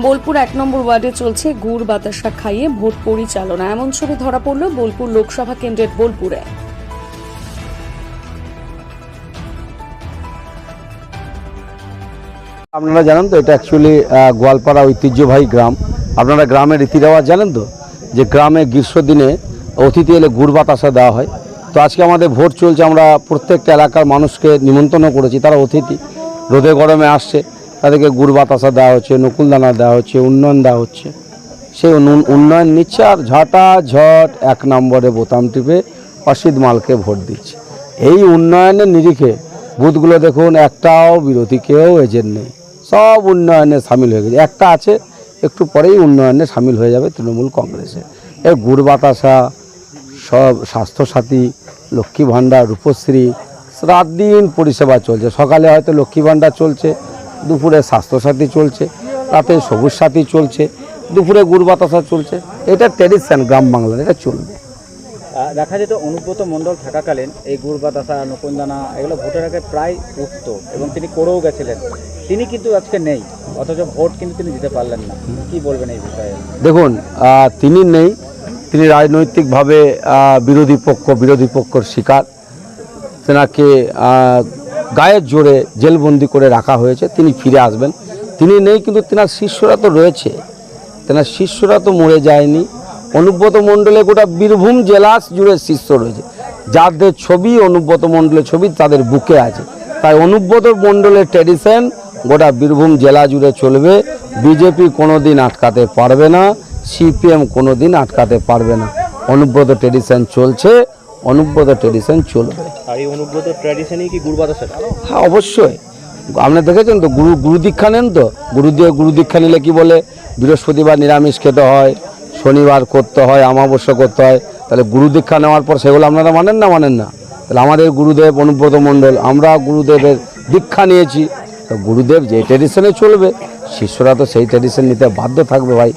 বোলপুর এক নম্বর ওয়ার্ডে চলছে গুড় বাতাসা খাইয়ে ভোট পরিচালনা। এমন ছবি ধরা পড়ল বোলপুর লোকসভা কেন্দ্রের বোলপুরে। আপনারা জানেন তো, এটা অ্যাকচুয়ালি গোয়ালপাড়া ঐতিহ্যবাহী গ্রাম। আপনারা গ্রামের রীতি রেওয়াজ জানেন তো, যে গ্রামে গ্রীষ্ম দিনে অতিথি এলে গুড় বাতাসা দেওয়া হয়। তো আজকে আমাদের ভোট চলছে, আমরা প্রত্যেকটা এলাকার মানুষকে নিমন্ত্রণ করেছি, তারা অতিথি। রোদে গরমে আসছে। তাদেরকে গুড় বাতাসা দেওয়া হচ্ছে, নকুলদানা দেওয়া হচ্ছে, উন্নয়ন দেওয়া হচ্ছে। সেই উন্নয়ন- নিচ্ছে আর ঝটা ঝট এক নম্বরে বোতাম টিপে অসিত মালকে ভোট দিচ্ছে। এই উন্নয়নের নিরিখে বুথগুলো দেখুন, একটাও বিরোধী কেউ এজেন্ট নেই। সব উন্নয়নে সামিল হয়ে গেছে। একটা আছে, একটু পরেই উন্নয়নে সামিল হয়ে যাবে তৃণমূল কংগ্রেসে। এর গুড় বাতাসা, সব স্বাস্থ্যসাথী, লক্ষ্মী ভাণ্ডার, রূপশ্রী, রাত দিন পরিষেবা চলছে। সকালে হয়তো লক্ষ্মী ভাণ্ডার চলছে দুপুরে স্বাস্থ্যসাথী চলছে রাতে সবুজ সাথী চলছে দুপুরে গুড় বাতাসা চলছে। এটা ট্রেডিশন গ্রাম বাংলার এটা চলবে। দেখা যেত অনুব্রত মণ্ডল থাকাকালীন এই গুড় বাতাসা নকুনদানা এগুলো ভোটের আগে প্রায় উঠত এবং তিনি করেও গেছিলেন। তিনি কিন্তু আজকে নেই অথচ ভোট কিন্তু তিনি দিতে পারলেন না। কি বলবেন এই বিষয়ে? দেখুন তিনি নেই তিনি রাজনৈতিকভাবে বিরোধী পক্ষ বিরোধী পক্ষর শিকার। তেনাকে গায়ের জোরে জেলবন্দি করে রাখা হয়েছে, তিনি ফিরে আসবেন। তিনি নেই, কিন্তু তেনার শিষ্যরা তো রয়েছে। তেনার শিষ্যরা তো মরে যায়নি। অনুব্রত মণ্ডলে গোটা বীরভূম জেলা জুড়ে শিষ্য রয়েছে। যাদের ছবি অনুব্রত মণ্ডলের ছবি তাদের বুকে আছে। তাই অনুব্রত মণ্ডলের ট্র্যাডিশন গোটা বীরভূম জেলা জুড়ে চলবে। বিজেপি কোনো দিন আটকাতে পারবে না সিপিএম কোনো দিন আটকাতে পারবে না। অনুব্রত ট্র্যাডিশন চলছে। অনুব্রত ট্র্যাডিশন চলবে আর এই অনুব্রত ট্র্যাডিশনই কি গুড় বাতাসা হ্যাঁ অবশ্যই। আপনি দেখেছেন তো গুরু গুরু দীক্ষা নেন তো? গুরু দিয়ে গুরু দীক্ষা নিলে কি বলে? বৃহস্পতিবার নিরামিষ খেতে হয় শনিবার করতে হয় অমাবস্যা করতে হয়। তাহলে গুরু দীক্ষা নেওয়ার পর সেগুলো আপনারা মানেন না মানেন না? তাহলে আমাদের গুরুদেব অনুব্রত মণ্ডল আমরা গুরুদেবের দীক্ষা নিয়েছি। তো গুরুদেব যে ট্রেডিশনে চলবে শিষ্যরা তো সেই ট্রেডিশন নিতে বাধ্য থাকবে ভাই।